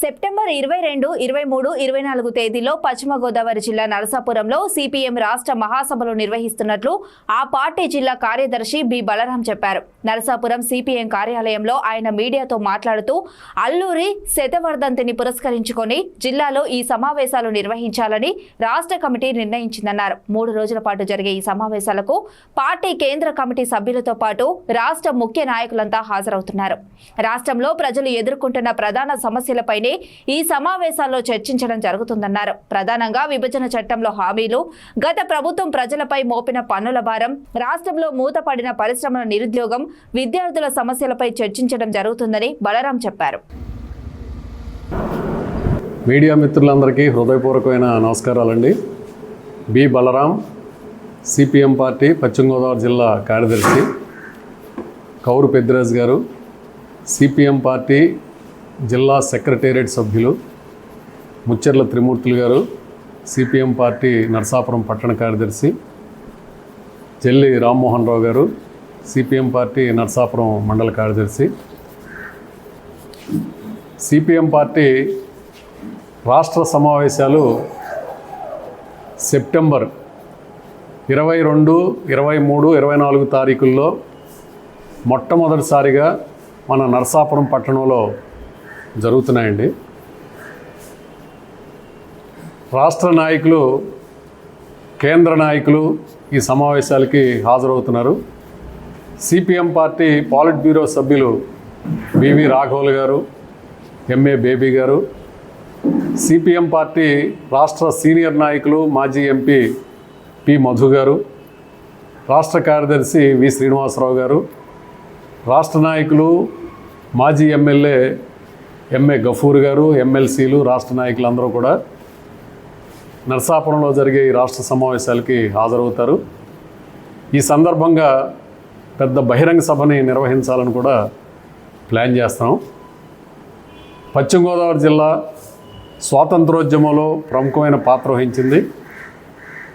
September ఇరవై రెండు ఇరవై మూడు ఇరవై నాలుగు తేదీలో పశ్చిమ గోదావరి జిల్లా నరసాపురంలో సిపిఎం రాష్ట్ర మహాసభలు నిర్వహిస్తున్నట్లు ఆ పార్టీ జిల్లా కార్యదర్శి బి బలరాం చెప్పారు. నరసాపురం సిపిఎం కార్యాలయంలో ఆయన మీడియాతో మాట్లాడుతూ అల్లూరి శతవర్ధంతిని పురస్కరించుకొని జిల్లాలో ఈ సమావేశాలు నిర్వహించాలని రాష్ట్ర కమిటీ నిర్ణయించిందన్నారు. మూడు రోజుల పాటు జరిగే ఈ సమావేశాలకు పార్టీ కేంద్ర కమిటీ సభ్యులతో పాటు రాష్ట్ర ముఖ్య నాయకులంతా హాజరవుతున్నారు. రాష్ట్రంలో ప్రజలు ఎదుర్కొంటున్న ప్రధాన సమస్యలపైనే ఈ సమావేశాల్లో చర్చించడం జరుగుతుందన్నారు. ప్రధానంగా విభజన చట్టంలో హామీలు గత ప్రభుత్వం ప్రజలపై మోపిన పన్నుల భారం రాష్ట్రంలో మూతపడిన పరిశ్రమల నిరుద్యోగం విద్యార్థుల సమస్యలపై చర్చించడం జరుగుతుందని బలరాం చెప్పారు. మీడియా మిత్రులందరికీ హృదయపూర్వకమైన నమస్కారాలండి. బి. బలరాం సిపిఎం పార్టీ పశ్చిమ గోదావరి జిల్లా కార్యదర్శి కౌరు పెద్దిరాజు గారు సిపిఎం పార్టీ జిల్లా సెక్రటేరియట్ సభ్యులు ముచ్చర్ల త్రిమూర్తులు గారు సిపిఎం పార్టీ నరసాపురం పట్టణ కార్యదర్శి జల్లి రామ్మోహన్ రావు గారు సిపిఎం పార్టీ నరసాపురం మండల కార్యదర్శి. సిపిఎం పార్టీ రాష్ట్ర సమావేశాలు సెప్టెంబర్ ఇరవై రెండు ఇరవై మూడు ఇరవై నాలుగు తారీఖుల్లో మొట్టమొదటిసారిగా మన నరసాపురం పట్టణంలో జరుగుతున్నాయండి. రాష్ట్ర నాయకులు కేంద్ర నాయకులు ఈ సమావేశాలకి హాజరవుతున్నారు. సిపిఎం పార్టీ పాలిట్ బ్యూరో సభ్యులు బివి రాఘవులు గారు ఎంఏ బేబీ గారు సిపిఎం పార్టీ రాష్ట్ర సీనియర్ నాయకులు మాజీ ఎంపీ పి మధు గారు రాష్ట్ర కార్యదర్శి వి శ్రీనివాసరావు గారు రాష్ట్ర నాయకులు మాజీ ఎమ్మెల్యే ఎంఏ గఫూర్ గారు ఎమ్మెల్సీలు రాష్ట్ర నాయకులు అందరూ కూడా నర్సాపురంలో జరిగే ఈ రాష్ట్ర సమావేశాలకి హాజరవుతారు. ఈ సందర్భంగా పెద్ద బహిరంగ సభని నిర్వహించాలని కూడా ప్లాన్ చేస్తాం పశ్చిమ గోదావరి జిల్లా స్వాతంత్రోద్యమంలో ప్రముఖమైన పాత్ర వహించింది.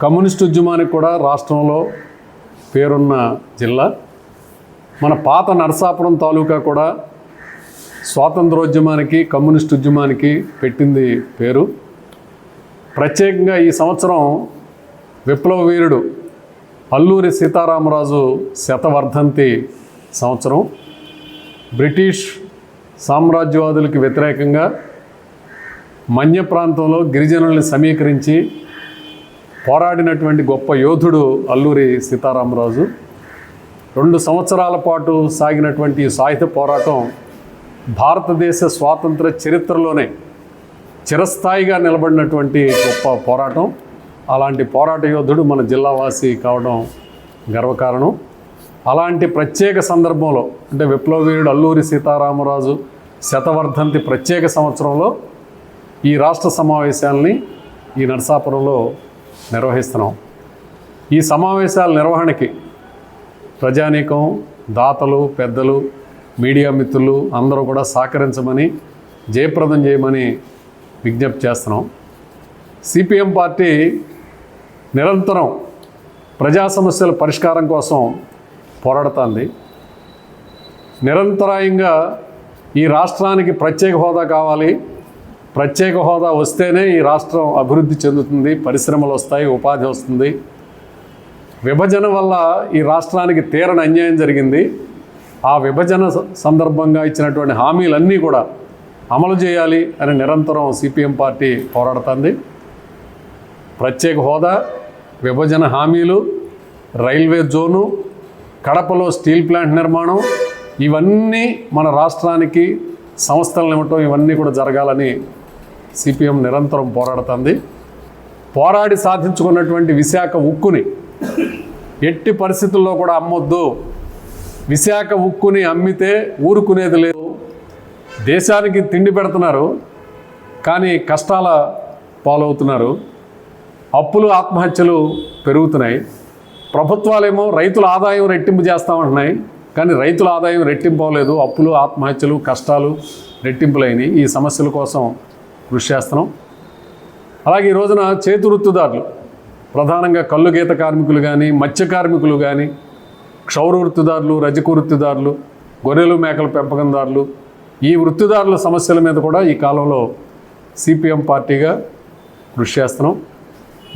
కమ్యూనిస్ట్ ఉద్యమానికి కూడా రాష్ట్రంలో పేరున్న జిల్లా. మన పాత నరసాపురం తాలూకా కూడా స్వాతంత్రోద్యమానికి కమ్యూనిస్ట్ ఉద్యమానికి పెట్టింది పేరు. ప్రత్యేకంగా ఈ సంవత్సరం విప్లవ వీరుడు అల్లూరి సీతారామరాజు శతవర్ధంతి సంవత్సరం. బ్రిటిష్ సామ్రాజ్యవాదులకి వ్యతిరేకంగా మన్య ప్రాంతంలో గిరిజనుల్ని సమీకరించి పోరాడినటువంటి గొప్ప యోధుడు అల్లూరి సీతారామరాజు. రెండు సంవత్సరాల పాటు సాగినటువంటి ఈ పోరాటం భారతదేశ స్వాతంత్ర చరిత్రలోనే చిరస్థాయిగా నిలబడినటువంటి గొప్ప పోరాటం. అలాంటి పోరాట యోధుడు మన జిల్లావాసి కావడం గర్వకారణం. అలాంటి ప్రత్యేక సందర్భంలో అంటే విప్లవీరుడు అల్లూరి సీతారామరాజు శతవర్ధంతి ప్రత్యేక సంవత్సరంలో ఈ రాష్ట్ర సమావేశాలని ఈ నరసాపురంలో నిర్వహిస్తున్నాం. ఈ సమావేశాల నిర్వహణకి ప్రజానీకం దాతలు పెద్దలు మీడియా మిత్రులు అందరూ కూడా సహకరించమని జయప్రదం చేయమని విజ్ఞప్తి చేస్తున్నాం. సిపిఎం పార్టీ నిరంతరం ప్రజా సమస్యల పరిష్కారం కోసం పోరాడుతుంది. నిరంతరాయంగా ఈ రాష్ట్రానికి ప్రత్యేక హోదా కావాలి. ప్రత్యేక హోదా వస్తేనే ఈ రాష్ట్రం అభివృద్ధి చెందుతుంది పరిశ్రమలు వస్తాయి ఉపాధి వస్తుంది. విభజన వల్ల ఈ రాష్ట్రానికి తీరని అన్యాయం జరిగింది. ఆ విభజన స- సందర్భంగా ఇచ్చినటువంటి హామీలన్నీ కూడా అమలు చేయాలి అని నిరంతరం సిపిఎం పార్టీ పోరాడుతుంది. ప్రత్యేక హోదా విభజన హామీలు రైల్వే జోను కడపలో స్టీల్ ప్లాంట్ నిర్మాణం ఇవన్నీ మన రాష్ట్రానికి సంస్థలను ఇవ్వటం ఇవన్నీ కూడా జరగాలని సిపిఎం నిరంతరం పోరాడుతుంది. పోరాడి సాధించుకున్నటువంటి విశాఖ ఉక్కుని ఎట్టి పరిస్థితుల్లో కూడా అమ్మొద్దు. విశాఖ ఉక్కుని అమ్మితే ఊరుకునేది లేదు. దేశానికి తిండి పెడుతున్నారు కానీ కష్టాల పాలవుతున్నారు. అప్పులు ఆత్మహత్యలు పెరుగుతున్నాయి. ప్రభుత్వాలేమో రైతుల ఆదాయం రెట్టింపు చేస్తామంటున్నాయి కానీ రైతుల ఆదాయం రెట్టింపు అవ్వలేదు అప్పులు ఆత్మహత్యలు కష్టాలు రెట్టింపులైనవి ఈ సమస్యల కోసం కృషి చేస్తున్నాం. అలాగే ఈ రోజున చేతి వృత్తిదారులు ప్రధానంగా కళ్ళు గీత కార్మికులు కానీ మత్స్య కార్మికులు కానీ క్షౌర వృత్తిదారులు రజక వృత్తిదారులు గొర్రెలు మేకల పెంపకందారులు ఈ వృత్తిదారుల సమస్యల మీద కూడా ఈ కాలంలో సిపిఎం పార్టీగా కృషి చేస్తున్నాం.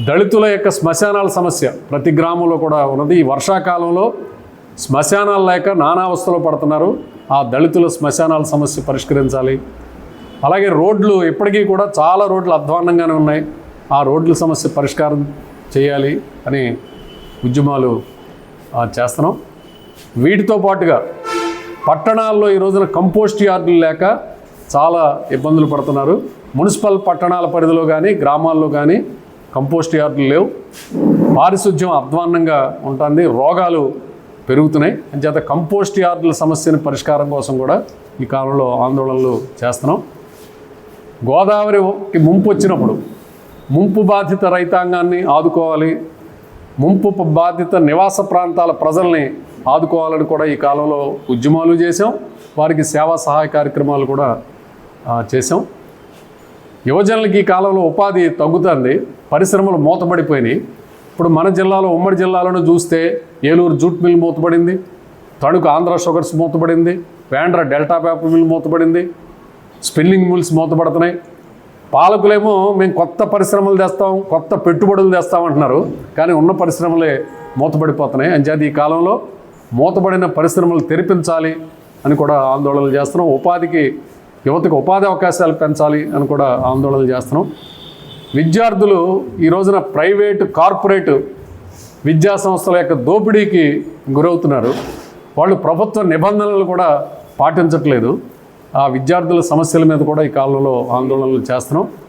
దళితుల యొక్క శ్మశానాల సమస్య ప్రతి గ్రామంలో కూడా ఉన్నది. ఈ వర్షాకాలంలో శ్మశానాలు లేక నానావస్థలో పడుతున్నారు. ఆ దళితుల శ్మశానాల సమస్య పరిష్కరించాలి. అలాగే రోడ్లు ఇప్పటికీ కూడా చాలా రోడ్లు అధ్వాన్నంగానే ఉన్నాయి. ఆ రోడ్ల సమస్య పరిష్కారం చేయాలి అని ఉద్యమాలు చేస్తున్నాం. వీటితో పాటుగా పట్టణాల్లో ఈ రోజున కంపోస్ట్ యార్డులు లేక చాలా ఇబ్బందులు పడుతున్నారు. మున్సిపల్ పట్టణాల పరిధిలో కానీ గ్రామాల్లో కానీ కంపోస్ట్ యార్డులు లేవు. పారిశుధ్యం అధ్వాన్నంగా ఉంటుంది. రోగాలు పెరుగుతున్నాయి. అంచేత కంపోస్ట్ యార్డుల సమస్యని పరిష్కారం కోసం కూడా ఈ కాలంలో ఆందోళనలు చేస్తున్నాం. గోదావరికి ముంపు వచ్చినప్పుడు ముంపు బాధిత రైతాంగాన్ని ఆదుకోవాలి. ముంపు బాధిత నివాస ప్రాంతాల ప్రజల్ని ఆదుకోవాలని కూడా ఈ కాలంలో ఉద్యమాలు చేసాం వారికి సేవా సహాయ కార్యక్రమాలు కూడా చేసాం యువజనులకి ఈ కాలంలో ఉపాధి తగ్గుతుంది. పరిశ్రమలు మూతపడిపోయినాయి. ఇప్పుడు మన జిల్లాలో ఉమ్మడి జిల్లాలను చూస్తే ఏలూరు జూట్ మిల్ మూతపడింది. తణుకు ఆంధ్ర షుగర్స్ మూతపడింది. వేండ్ర డెల్టా పేపర్ మిల్ మూతపడింది. స్పిన్నింగ్ మిల్స్ మూతపడుతున్నాయి. పాలకులేమో మేము కొత్త పరిశ్రమలు తెస్తాం కొత్త పెట్టుబడులు తెస్తాం అంటున్నారు. కానీ ఉన్న పరిశ్రమలే మూతపడిపోతున్నాయి. అంచేది ఈ కాలంలో మూతపడిన పరిశ్రమలు తెరిపించాలి అని కూడా ఆందోళనలు చేస్తున్నాం. ఉపాధికి యువతకు ఉపాధి అవకాశాలు పెంచాలి అని కూడా ఆందోళనలు చేస్తున్నాం. విద్యార్థులు ఈ రోజున ప్రైవేటు కార్పొరేట్ విద్యా సంస్థల యొక్క దోపిడీకి గురవుతున్నారు. వాళ్ళు ప్రభుత్వ నిబంధనలు కూడా పాటించట్లేదు. ఆ విద్యార్థుల సమస్యల మీద కూడా ఈ కాలంలో ఆందోళనలు చేస్తున్నాం.